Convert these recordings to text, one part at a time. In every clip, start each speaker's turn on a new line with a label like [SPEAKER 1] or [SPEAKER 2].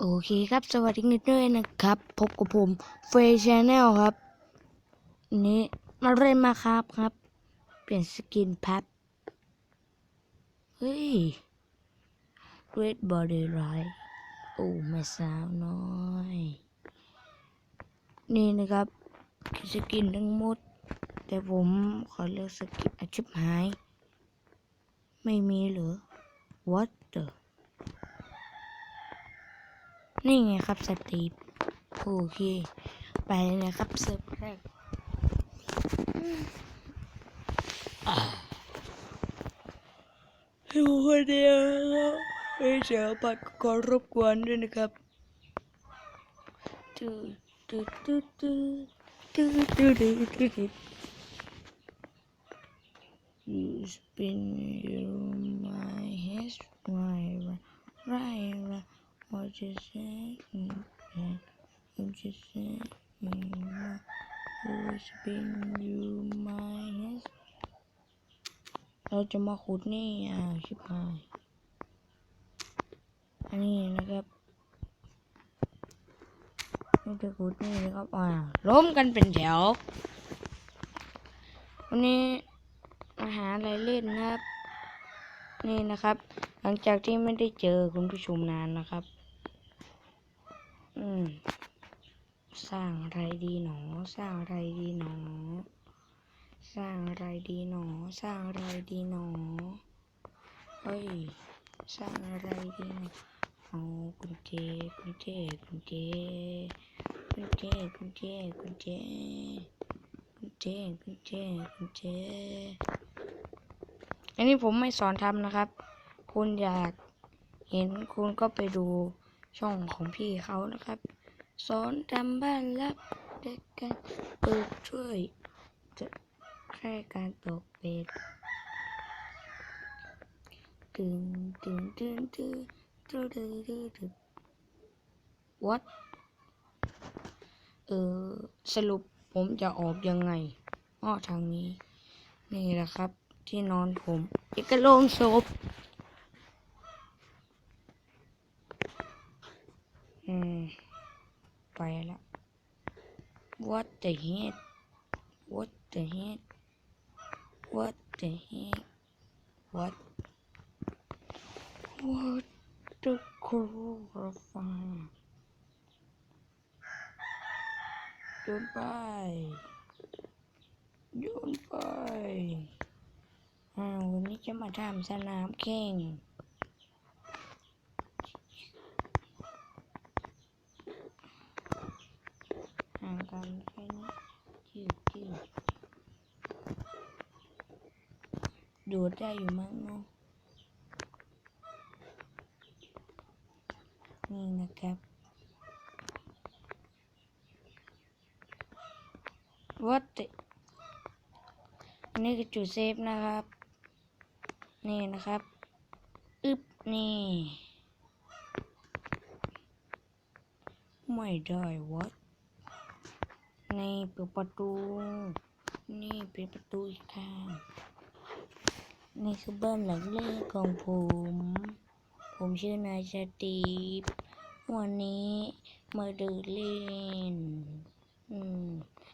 [SPEAKER 1] โอเคครับ สวัสดีนิดด้วยนะครับ พบกับผมเฟย์ชแนลครับนนี้มาเล่นมาครับครับ เปลี่ยนสกินแพ็บเฮ้ย Red Body Light โอ้แม่สาวน้อย นี่นะครับสกินทั้งหมด แต่ผมขอเลือกสกินอาชิบหาย ไม่มีเหรอ What the นี่ไงครับสตีฟโอเค ไปเลยนะครับเซิร์ฟแรกอยู่คนเดียวไม่เจอปัดก็รบกวนด้วยนะครับตืดตืดตืดตืดตืดตืดตืด You spin your what you say mm, what you say mm, you spin you my head เราจะมาขุดนี่อ่าชิบหายอันนี้นะครับเราจะขุดนี่นะครับอ่าล้มกันเป็นแถว วันนี้มาหาอะไรเล่นนะครับ นี่นะครับ หลังจากที่ไม่ได้เจอคุณผู้ชมนานนะครับ อืม สร้างอะไรดีหนอ สร้างอะไรดีหนอ สร้างอะไรดีหนอ สร้างอะไรดีหนอ เฮ้ย สร้างอะไรดีหนอเอากุญแจกุญแจกุญแจกุญแจกุญแจกุญแจกุญแจกุญแจกุญแจอันนี้ผมไม่สอนทำนะครับ คุณอยากเห็นคุณก็ไปดู ช่องของพี่เขานะครับ สอนทำบ้านรับเด็กกันเปิดช่วยจะแค่การตกเป็ดตื่นตื่นตื่นตื่นตื่นตื่นตื่นตื่น what เออสรุปผมจะออกยังไงอ้อทางนี้ นี่แหละครับ ที่นอนผมอีกกระโลงศพ อืม ไปละ what the heck what the heck what the heck what what the chloroform โยนไปโยนไปอ้าวันนี้จะมาทำสนามแข่ง ห่างกันแค่นี้จืดจืด ดูดได้อยู่มั้งเนาะนี่นะครับวัดนนี้คือจุดเซฟนะครับ นี่นะครับ อึบนี่ ไม่ได้วัดนี่เปิดประตู นี่เป็นประตูอีกข้าง นี่คือบ้านหลังแรกของผม ผมชื่อนายชาติปวันนี้มาเดินเล่น อืม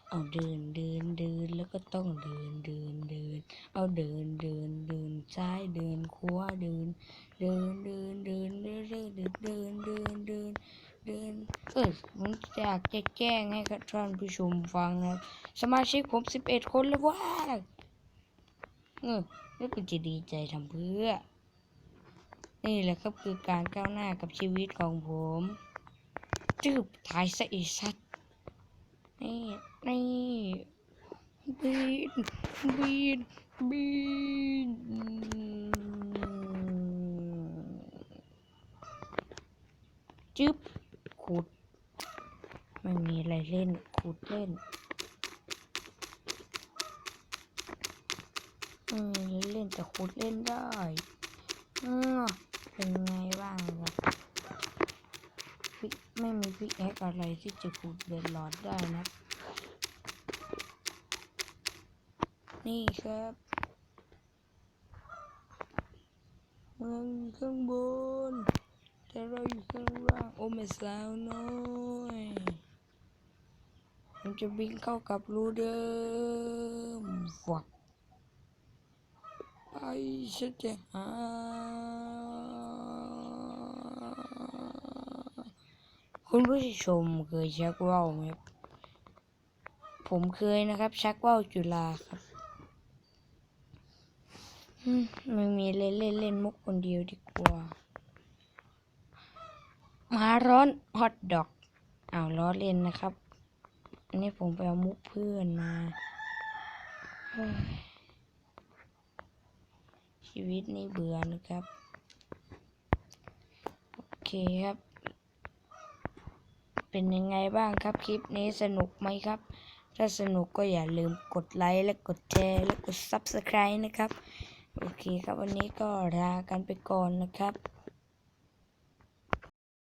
[SPEAKER 1] เอาเดินเดินเดินแล้วก็ต้องเดินเดินเดิน เอาเดินเดินเดินซ้ายเดินขวาเดิน เดินเดินเดินเดินเดินเดินเดินเดินเดินเดินเออผมอยากจะแจ้งให้ท่านผู้ชมฟังนะสมาชิกผมสิบเอ็ดคนแล้วว่า เออแล้วก็จะดีใจทำเพื่อ นี่แหละครับคือการก้าวหน้ากับชีวิตของผมจืบถ่ายซะอีสัตว์นี่นี่บีนบีนบีนจึ๊บขุดไม่มีอะไรเล่นขุดเล่นไม่มีอะไร เล่นแต่ขุดเล่นได้เออเป็นไงบ้างล่ะพิกไม่มีพิกแอคอะไรที่จะขุดเดินหลอดได้นะ นี่ครับเมืองข้างบน แต่เราอยู่ข้างล่าง โอ้ไม่สาวน้อยมันจะบินเข้ากับรูเดิมวัก ฉันจะหาคุณผู้ชมเคยชักว่าวไหมครับผมเคยนะครับ ชักว่าวจุฬาครับมไม่มีเล่นเล่นเล่นมุกคนเดียวดีกว่ามาร้อนฮอตดอกอ้าวล้อเล่นนะครับ อันนี้ผมไปเอามุกเพื่อนมา ชีวิตนี่เบื่อนะครับ โอเคครับ เป็นยังไงบ้างครับคลิปนี้สนุกไหมครับ ถ้าสนุกก็อย่าลืมกดไลค์และกดแชร์และกด Subscribe นะครับ โอเคครับวันนี้ก็ลากันไปก่อนนะครับ